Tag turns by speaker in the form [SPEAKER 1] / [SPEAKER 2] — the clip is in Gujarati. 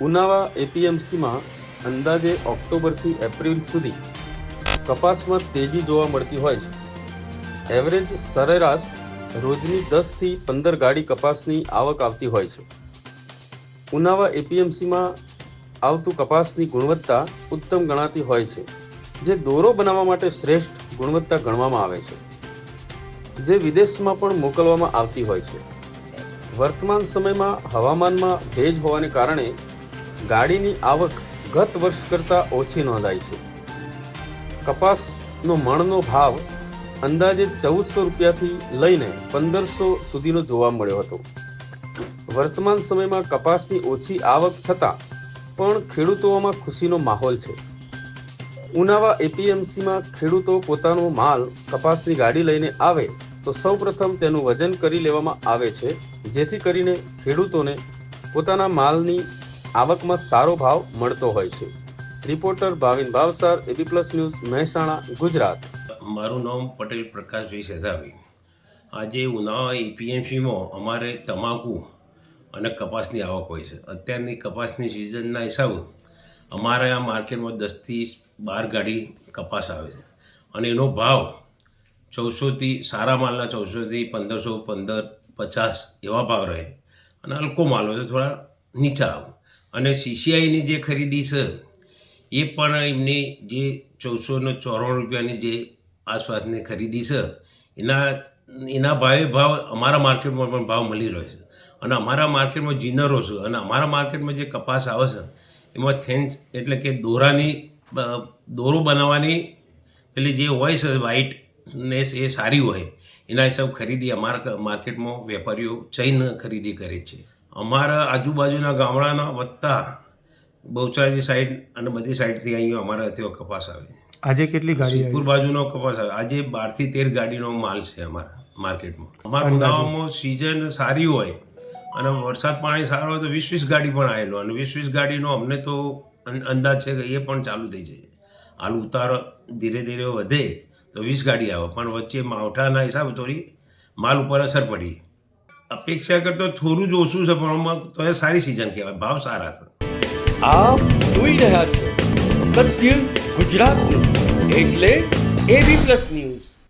[SPEAKER 1] ઉનાવા એપીએમસીમાં અંદાજે ઓક્ટોબરથી એપ્રિલ સુધી કપાસમાં તેજી જોવા મળતી હોય છે. એવરેજ સરેરાશ રોજની દસથી પંદર ગાડી કપાસની આવક આવતી હોય છે. ઉનાવા એપીએમસીમાં આવતું કપાસની ગુણવત્તા ઉત્તમ ગણાતી હોય છે, જે દોરો બનાવવા માટે શ્રેષ્ઠ ગુણવત્તા ગણવામાં આવે છે, જે વિદેશમાં પણ મોકલવામાં આવતી હોય છે. વર્તમાન સમયમાં હવામાનમાં ભેજ હોવાને કારણે ગાડીની આવક ગત વર્ષ કરતાં ઓછી નોંધાઈ છે. કપાસનો મણનો ભાવ અંદાજે ચૌદસો રૂપિયાથી લઈને પંદરસો સુધીનો જોવા મળ્યો હતો. વર્તમાન સમયમાં કપાસની ઓછી આવક છતાં પણ ખેડૂતોમાં ખુશીનો માહોલ છે. ઉનાવા એપીએમસીમાં ખેડૂતો પોતાનો માલ કપાસની ગાડી લઈને આવે તો સૌપ્રથમ તેનું વજન કરી લેવામાં આવે છે, જેથી કરીને ખેડૂતોને પોતાના માલની આવકમાં સારો ભાવ મળતો હોય છે. Reporter Bhavin Bhavsar AB plus news Mehsana, Gujarat.
[SPEAKER 2] મારું નામ પટેલ પ્રકાશભાઈ સેધાભાઈ આજે ઉનાળા એપીએમસીમાં અમારે તમાકુ અને કપાસની આવક હોય છે. અત્યારની કપાસની સિઝનના હિસાબે અમારે આ માર્કેટમાં દસથી બાર ગાડી કપાસ આવે છે. અને એનો ભાવ ચૌદસોથી, સારા માલના ચૌદસોથી પંદરસો, પંદર, પચાસ એવા ભાવ રહે. અને હલકો માલ હોય તો થોડા નીચા આવે. અને સીસીઆઈની જે ખરીદી છે, એ પણ એમની જે ચૌદસો ને ચોરાણું રૂપિયાની જે આસપાસની ખરીદી છે, એના એના ભાવે ભાવ અમારા માર્કેટમાં પણ ભાવ મળી રહ્યો છે. અને અમારા માર્કેટમાં જીનરો છે અને અમારા માર્કેટમાં જે કપાસ આવે છે, એમાં થેન્સ એટલે કે દોરાની દોરો બનાવવાની પેલી જે હોય છે વ્હાઇટનેસ એ સારી હોય, એના હિસાબ ખરીદી અમારા માર્કેટમાં વેપારીઓ ચૈન ખરીદી કરે છે. અમારા આજુબાજુના ગામડાના વત્તા બહુચરાજી સાઈડ અને બધી સાઈડથી અહીંયા અમારા ત્યાં કપાસ આવે
[SPEAKER 3] આજે કેટલી ગાડી
[SPEAKER 2] સિદ્ધપુર બાજુનો કપાસ આવે. આજે બારથી તેર ગાડીનો માલ છે અમારા માર્કેટમાં. અમારા ઉનાળામાં સિઝન સારી હોય અને વરસાદ પાણી સારો હોય તો વીસ વીસ ગાડી પણ આવેલો. અને વીસ વીસ ગાડીનો અમને તો અંદાજ છે કે એ પણ ચાલુ થઈ જાય. હાલ ઉતાર ધીરે ધીરે વધે તો વીસ ગાડી આવે. પણ વચ્ચે માવઠાના હિસાબે થોડી માલ ઉપર અસર પડી. અપેક્ષા કરતો થોડું જ ઓછું છે, પણ તો એ સારી સિઝન કહેવાય. ભાવ સારા છે.
[SPEAKER 4] આપ જોઈ રહ્યા છો સત્ય ગુજરાતનું. એટલે એબી પ્લસ ન્યૂઝ